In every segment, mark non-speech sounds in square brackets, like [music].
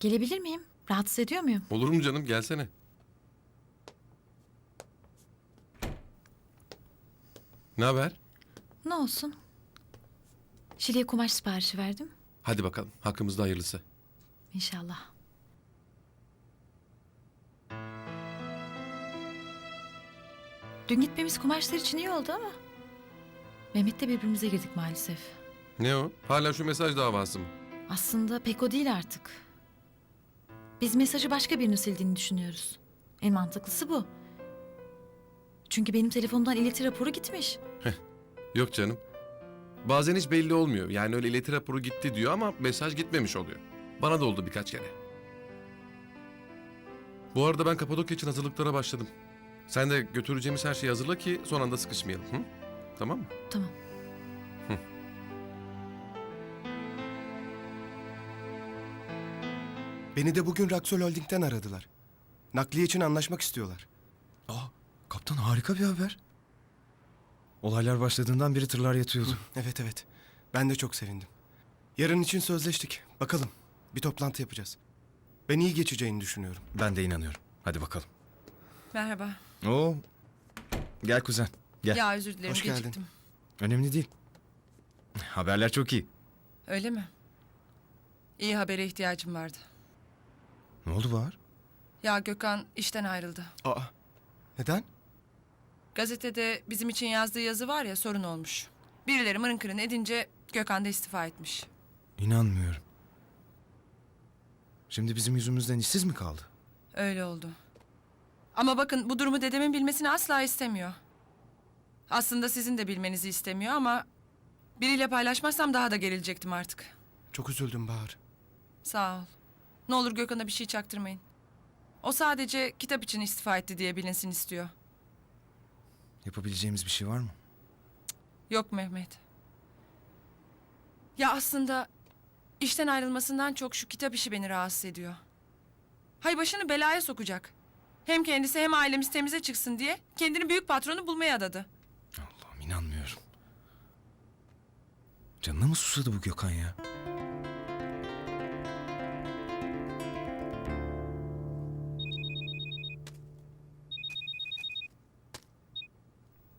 Gelebilir miyim? Rahatsız ediyor muyum? Olur mu canım gelsene. Ne haber? Ne olsun? Şile'ye kumaş siparişi verdim. Hadi bakalım hakkımızda hayırlısı. İnşallah. Dün gitmemiz kumaşlar için iyi oldu ama... Mehmet'le birbirimize girdik maalesef. Ne o? Hala şu mesaj davası mı? Aslında pek o değil artık. Biz mesajı başka birinin sildiğini düşünüyoruz. En mantıklısı bu. Çünkü benim telefonumdan ileti raporu gitmiş. Yok canım. Bazen hiç belli olmuyor. Yani öyle ileti raporu gitti diyor ama mesaj gitmemiş oluyor. Bana da oldu birkaç kere. Bu arada ben Kapadokya için hazırlıklara başladım. Sen de götüreceğimiz her şeyi hazırla ki son anda sıkışmayalım. Hı? Tamam mı? Tamam. Beni de bugün Raksol Holding'den aradılar. Nakliye için anlaşmak istiyorlar. Aa, kaptan harika bir haber. Olaylar başladığından beri tırlar yatıyordu. Evet evet. Ben de çok sevindim. Yarın için sözleştik. Bakalım. Bir toplantı yapacağız. Ben iyi geçeceğini düşünüyorum. Ben de inanıyorum. Hadi bakalım. Merhaba. Oo. Gel kuzen. Gel. Ya özür dilerim Hoş geldin. geciktim. Önemli değil. Haberler çok iyi. Öyle mi? İyi habere ihtiyacım vardı. Ne oldu Bahar? Ya Gökhan işten ayrıldı. Aa. Neden? Gazetede bizim için yazdığı yazı var ya sorun olmuş. Birileri mırın kırın edince Gökhan da istifa etmiş. İnanmıyorum. Şimdi bizim yüzümüzden işsiz mi kaldı? Öyle oldu. Ama bakın bu durumu dedemin bilmesini asla istemiyor. Aslında sizin de bilmenizi istemiyor ama... ...biriyle paylaşmazsam daha da gerilecektim artık. Çok üzüldüm Bahar. Sağ ol. Ne olur Gökhan'a bir şey çaktırmayın. O sadece kitap için istifa etti diye bilinsin istiyor. Yapabileceğimiz bir şey var mı? Yok Mehmet. Ya aslında işten ayrılmasından çok şu kitap işi beni rahatsız ediyor. Hay başını belaya sokacak. Hem kendisi hem ailemiz temize çıksın diye kendini büyük patronu bulmaya adadı. Allah'ım inanmıyorum. Canına mı susadı bu Gökhan ya?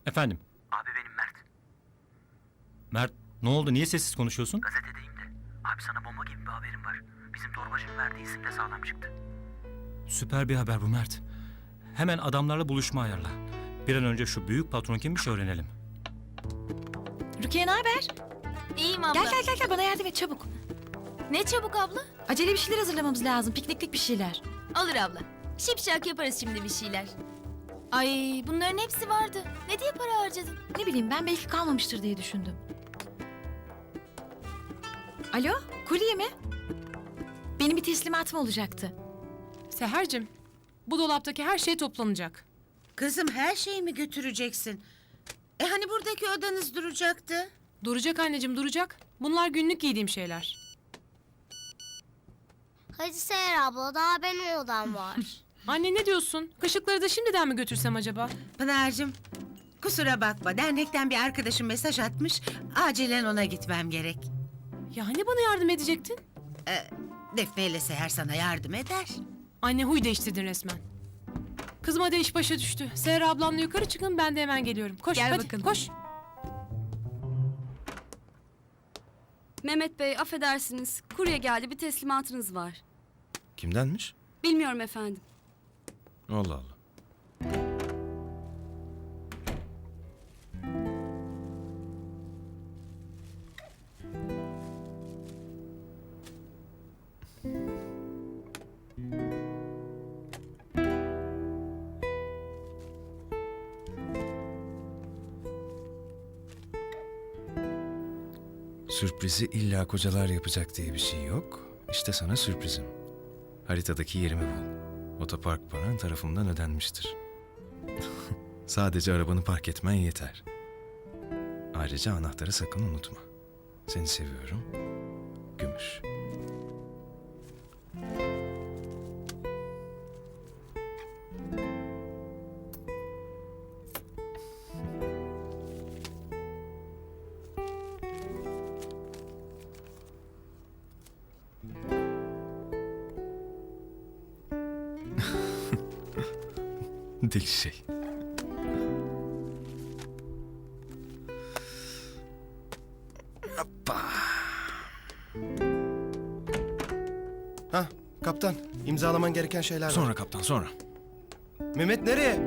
Efendim, Abi benim Mert. Mert ne oldu? Niye sessiz konuşuyorsun? Gazetedeyim de. Abi sana bomba gibi bir haberim var. Bizim torbacının verdiği isim de sağlam çıktı. Süper bir haber bu Mert. Hemen adamlarla buluşma ayarla. Bir an önce şu büyük patron kimmiş öğrenelim. Rukiye ne haber? İyiyim abla. Gel gel gel gel bana yardım et çabuk. Ne çabuk abla? Acele bir şeyler hazırlamamız lazım. Pikniklik bir şeyler. Alır abla. Şipşak yaparız şimdi bir şeyler. Ay bunların hepsi vardı. Ne diye para harcadın? Ne bileyim ben belki kalmamıştır diye düşündüm. Alo kurye mi? Benim bir teslimatım olacaktı. Seher'cim, bu dolaptaki her şey toplanacak. Kızım her şeyi mi götüreceksin? E hani buradaki odanız duracaktı? Duracak anneciğim duracak. Bunlar günlük giydiğim şeyler. Hadi Seher abla daha benim odam var. [laughs] Anne ne diyorsun? Kaşıkları da şimdiden mi götürsem acaba? Pınar'cığım kusura bakma dernekten bir arkadaşım mesaj atmış. Acilen ona gitmem gerek. Ya hani bana yardım edecektin? Defne ile Seher sana yardım eder. Anne huy değiştirdin resmen. Kızıma hadi iş başa düştü. Seher ablamla yukarı çıkın ben de hemen geliyorum. Koş Gel hadi bakalım. koş. Mehmet Bey affedersiniz. Kurye geldi bir teslimatınız var. Kimdenmiş? Bilmiyorum efendim. Allah Allah. Sürprizi illa kocalar yapacak diye bir şey yok. İşte sana sürprizim. Haritadaki yerimi bul. Otopark paran tarafımdan ödenmiştir. [laughs] Sadece arabanı park etmen yeter. Ayrıca anahtarı sakın unutma. Seni seviyorum. Gümüş. Deli şey. Ha kaptan imzalaman gereken şeyler var. Sonra kaptan sonra. Mehmet nereye?